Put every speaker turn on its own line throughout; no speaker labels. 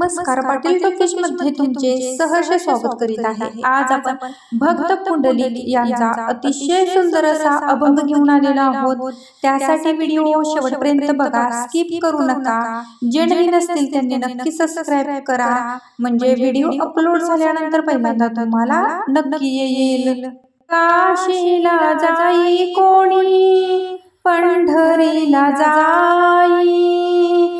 नमस्कार पाटील टॉकीजमध्ये तुमचे सहर्ष स्वागत करीत आहे. आज आपण भक्त पुंडलिक यांचा अतिशय सुंदर असा अभंग घेऊन आलेला आहोत. त्यासाठी व्हिडिओ शेवटपर्यंत बघा स्किप करू नका. जे नवीन असतील त्यांनी नक्की सबस्क्राईब करा. म्हणजे व्हिडिओ अपलोड झाल्यानंतर पहिल्यांदा तुम्हाला नक्की येईल. काशीला जाई कोणी पंढरीला जाई.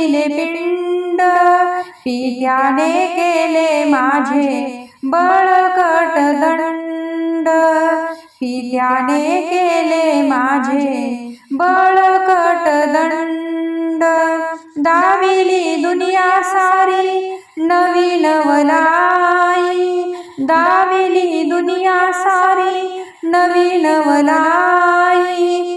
घडविले पिंड. पित्याने केले माझे बळकट दंड. पित्याने केले माझे बळकट दंड. दाविली दुनिया सारी नवीन वलाई. दाविली दुनिया सारी नवीन वलाई.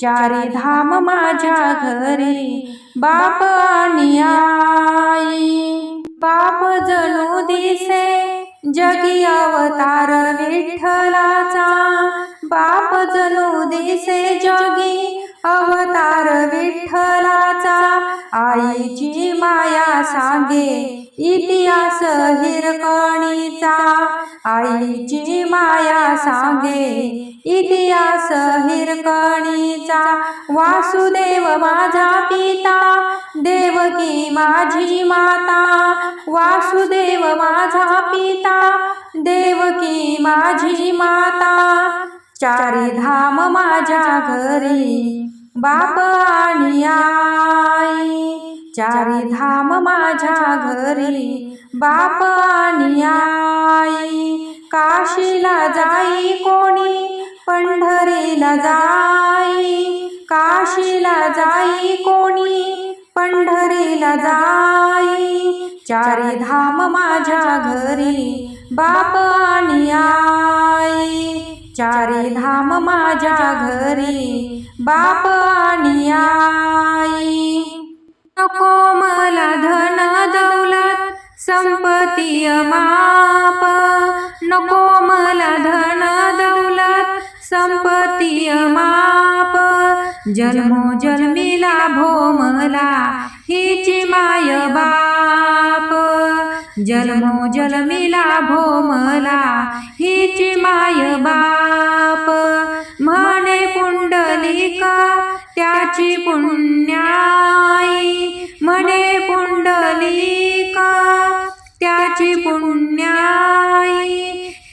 चारी धाम माझ्या घरी. बाप आणि आई. बाप जणू दिसे. जगी अवतार विठ्ठलाचा. बाप जणू दिसे जगी अवतार विठ्ठलाचा. आईची माया सांगे. इतिहास हिरकणीचा. आईची माया सांगे इतिहास हिरकणीचा वासुदेव माझा पिता देवकी माझी माता. वासुदेव माझा पिता देवकी माझी माता. चारी धाम माझ्या घरी बाप आणि आई. चारी धाम माझ्या घरी बाप आणि आई. काशीला जाई कोणी? पंढरीला जाई. काशीला जाई कोणी? पंढरीला जाई. चारी धाम माझ्या घरी बाप आणि आई. चारी धाम माझ्या घरी बाप आणि आई. नको मला धन दौलत संपती माप नको मला धन दौलत संपत्तीय माप. जन्मो जन्मीला भोमला हिची माय बाप. जन्मो जन्मीला भोमला हिची माय बाप. म्हणे पुंडलिका त्याची पुण्या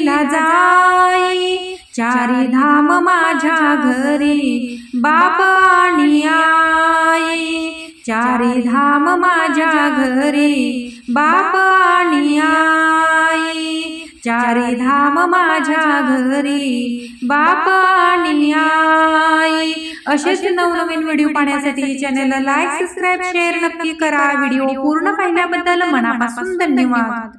पंढरीला जाई. चारी धाम माझ्या घरी बाप आणि आई. चारी धाम माझ्या घरी बाप आणि आई. चारी धाम माझ्या घरी बाप आणि आई. असेच नवनवीन व्हिडिओ पाहण्यासाठी चॅनलला लाईक सबस्क्राईब शेअर नक्की करा. व्हिडिओ पूर्ण पाहिल्याबद्दल मनापासून धन्यवाद.